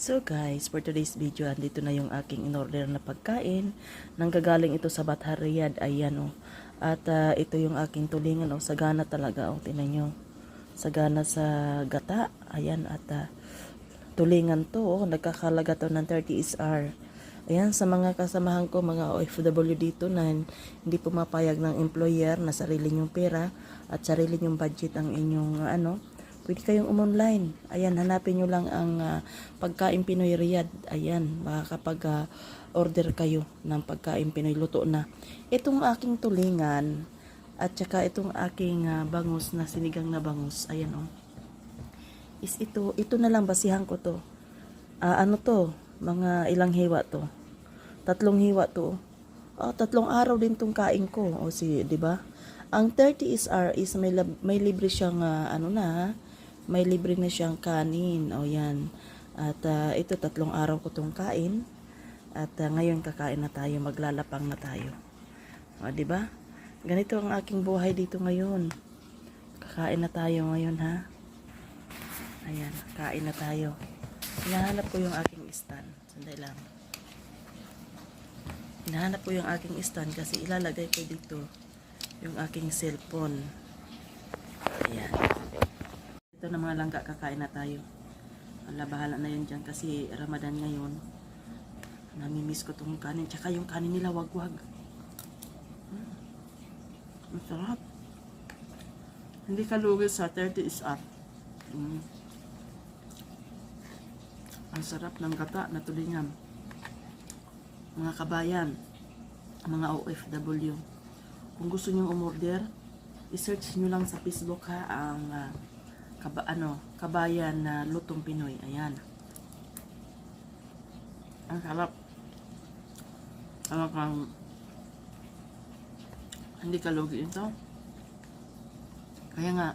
So guys, for today's video, andito na yung aking in-order na pagkain. Nanggagaling ito sa Bathar Riyadh, ayan o. At ah, ito yung aking tulingan o, sagana talaga o, tinan nyo. Sagana sa gata, ayan at ah, tulingan to o, nagkakalaga to ng 30 SR. Ayan, sa mga kasamahan ko, mga OFW dito na hindi pumapayag ng employer na sarili nyong pera at sarili nyong budget ang inyong ah, ano, pwede kayong umonline. Ayan, hanapin nyo lang ang ah, pagkain Pinoy Riyadh. Ayan, makakapag ah, order kayo ng pagkain Pinoy luto na. Itong aking tulingan at saka itong aking ah, bangus na sinigang na bangus. Ayan oh. Is ito, ito na lang basihan ko to. Ah, ano to? Mga ilang hiwa to? Tatlong hiwa to. Oh, tatlong araw din tong kain ko. O si, 'di ba? Ang 30 SR is may may libre siyang ah, ano na? May libre na siyang kanin. O yan. At ah, ito tatlong araw ko tong kain. At ah, ngayon kakain na tayo, maglalapang na tayo. O, ba? Ganito ang aking buhay dito ngayon. Kakain na tayo ngayon, ha? Ayan, kain na tayo. Hinahanap ko yung aking stand. Sandali lang. Hinahanap ko yung aking stand kasi ilalagay ko dito yung aking cellphone. Ayan. Na mga langga, kakain na tayo. Ala, bahala na yun dyan kasi Ramadan ngayon. Namimiss ko tong kanin. Tsaka yung kanin nila wagwag. Mm. Masarap. Hindi ka lugi sa 30 is up. Mm. Ang sarap ng gata na tulingan. Mga kabayan, mga OFW. Kung gusto niyo umorder, i-search niyo lang sa Facebook ha ang ah, kaba, ano, kabayan na lutong Pinoy. Ayan. Ang sarap. Talagang hindi ka lugi ito. Kaya nga,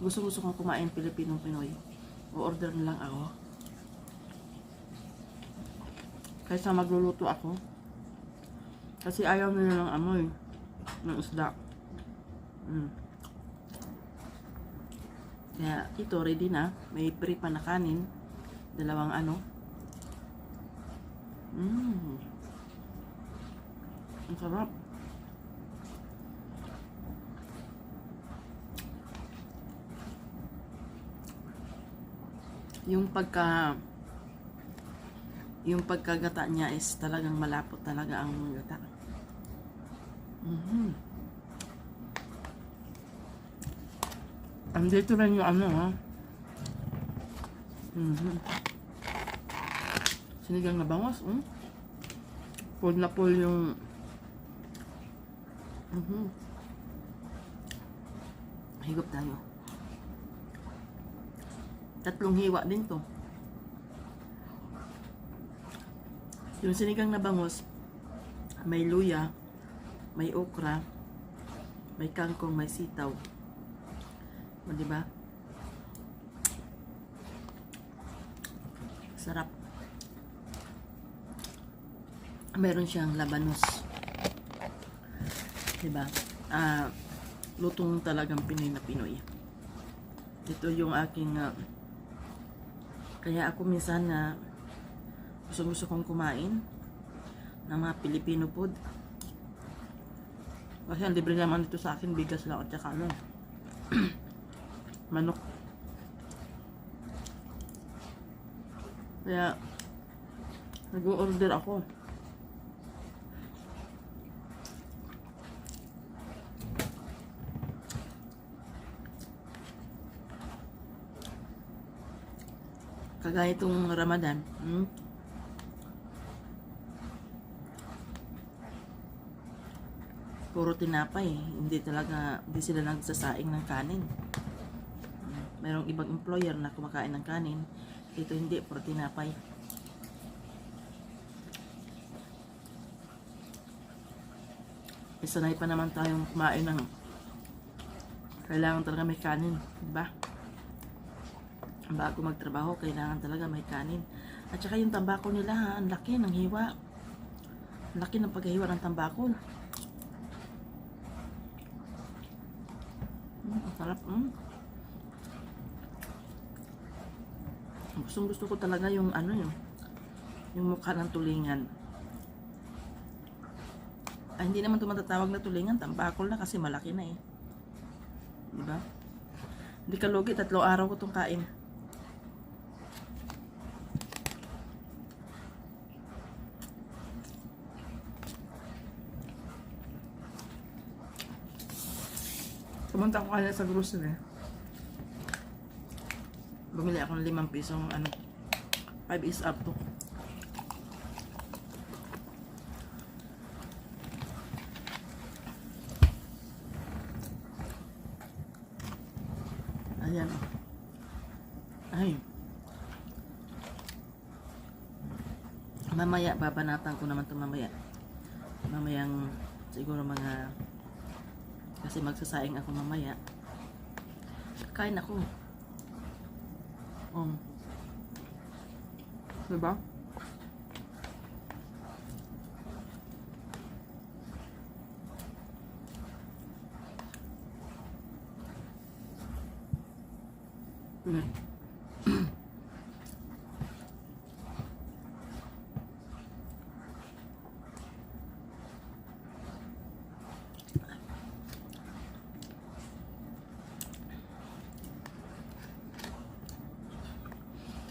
gusto-gusto kong kumain Pilipinong Pinoy. O-order na lang ako. Kaysa magluluto ako. Kasi ayaw nila ng amoy ng isda. Mm. Kaya ito ready na. May pre pa na kanin. Dalawang ano. Mm. Ang sarap. Yung pagka yung pagkagata niya is talagang malapot talaga ang gata. Mhm. Andito rin yung ano ha. Mhm. Sinigang na bangos, mm? Full na full yung Mhm. Higop tayo. Tatlong hiwa din to. Yung sinigang na bangus, may luya, may okra, may kangkong, may sitaw. O, di ba? Sarap. Meron siyang labanos. Di ba? Ah, lutong talagang Pinoy na Pinoy. Ito yung aking ah, kaya ako minsan na gusto gusto kong kumain ng mga Filipino food. Kasi ang libre naman ito sa akin, bigas lang at saka ano, manok. Kaya, nag-order ako. Kagaya itong Ramadan, hmm? puro tinapay. Hindi talaga, hindi sila nagsasaing ng kanin. Merong ibang employer na kumakain ng kanin. Ito hindi, puro tinapay. Eh, Sanay pa naman tayong kumain ng kailangan talaga may kanin, di ba? Bago magtrabaho, kailangan talaga may kanin. At saka yung tambako nila, ha, ang laki ng hiwa. Ang laki ng paghiwa ng tambako. Mm, ang sarap. Mm. Gustong gusto ko talaga yung ano yung Yung mukha ng tulingan. Ay, hindi naman ito matatawag na tulingan. Tampakol na kasi malaki na eh. Diba? Hindi ka lugi. Tatlo araw ko itong kain. Pumunta ko kanina sa grocery. Bumili ako ng limang pisong ano, 5 is up to. Ayan. Ay. Mamaya, babanatan ko naman ito mamaya. Mamayang siguro mga kasi magsasaing ako mamaya. Kain ako. Um. Diba? Mm.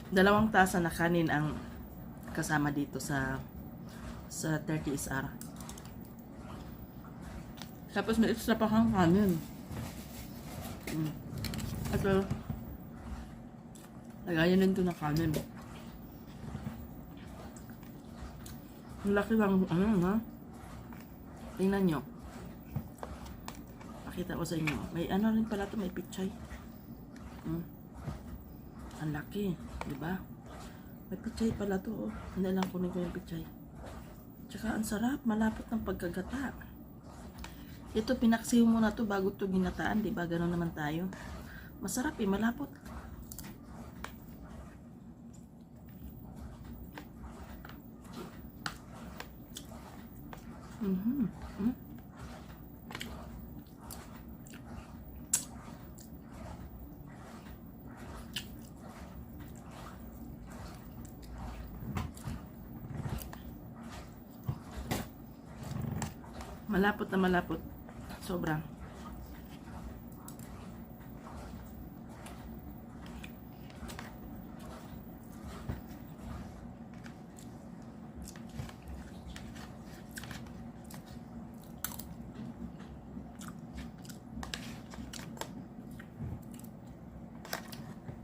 Dalawang tasa na kanin ang kasama dito sa sa 30 SR. Tapos may extra pa kang kanin. Mm. At uh, lagayan din ito na kanin. Ang laki lang, ano ha? Tingnan nyo. Pakita ko sa inyo. May ano rin pala ito, may pichay. Mm. Ang laki, di ba? May pichay pala to, oh. Hindi lang kunin ko yung pichay. Tsaka ang sarap, malapot ng pagkagata. Ito, pinaksiw mo na to bago to ginataan, di ba? Ganon naman tayo. Masarap eh, malapot. Mhm. Mm Malapot na malapot. Sobrang.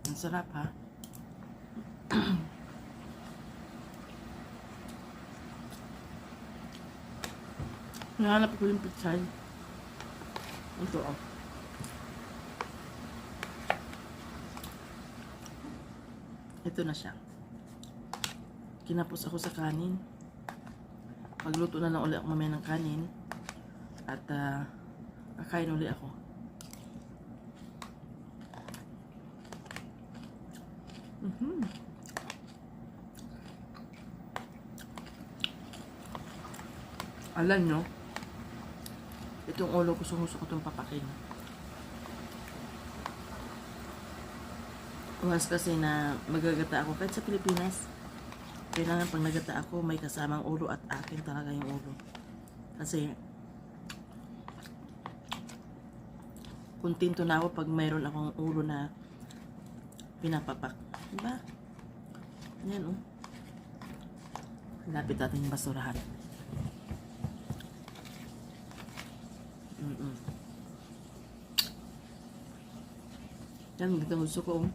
Ang sarap ha. Nahanap ko yung pichay. Ito oh. Ito na siya. Kinapos ako sa kanin. Magluto na lang ulit ako mamaya ng kanin. At ah, kakain ulit ako. Mhm. Alam nyo, itong ulo ko sumuso ko itong papakin. Once kasi na magagata ako, kahit sa Pilipinas, kailangan pag nagata ako, may kasamang ulo at akin talaga yung ulo. Kasi, kuntinto na ako pag mayroon akong ulo na pinapapak. Diba? Ayan, oh. Lapit natin yung basurahan. Mm-mm. Yan, ganda gusto ko.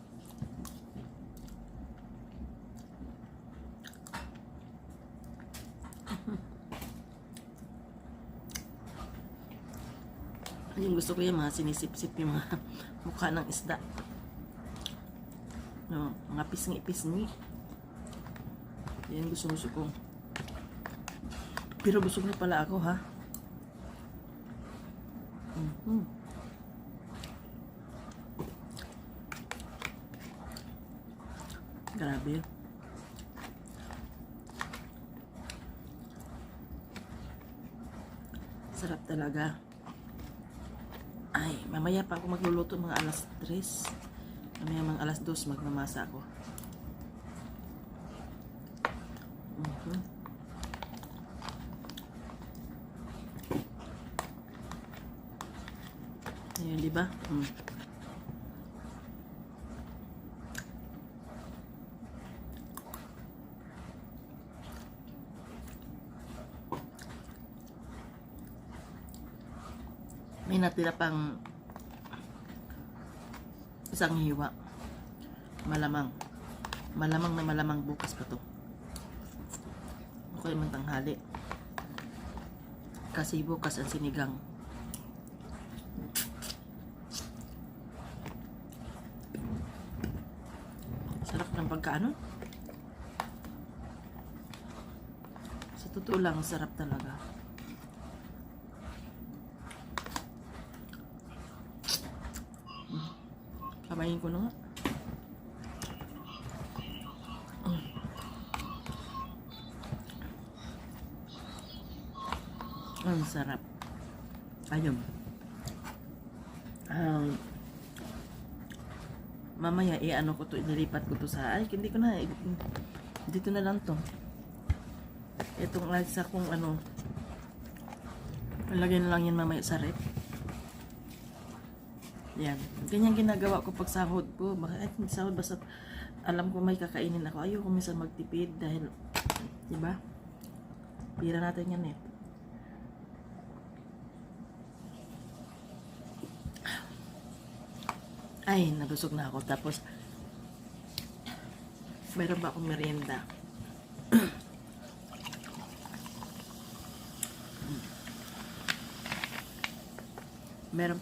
Yung gusto ko yung mga sinisip-sip yung mga mukha ng isda. No, mga pisngi-pisngi. Yan gusto gusto ko. Pero busog na pala ako ha. Mhm. Grabe. Sarap talaga. Ay, mamaya pa ako magluluto mga alas 3. Mamaya mga alas 2 magmamasa ako. Di ba? Mm. May natira pang isang hiwa. Malamang. Malamang na malamang bukas pa to. Okay man tanghali. Kasi bukas ang sinigang. Pagkaano. Sa totoo lang, sarap talaga. Mm. Kamayin ko na nga. Mm. Ang sarap. Ayun. Um, mamaya i-ano ko to, inilipat ko to sa, ay hindi ko na, i- dito na lang to. Itong sa kung ano, lagay na lang yan mamaya sa rep. Yan. Ganyan ginagawa ko pag sahod ko. Bakit hindi sahod basta alam ko may kakainin ako. Ayoko minsan magtipid dahil, di ba? Pira natin yan eh. Ay, nabusog na ako. Tapos, meron ba akong merienda? meron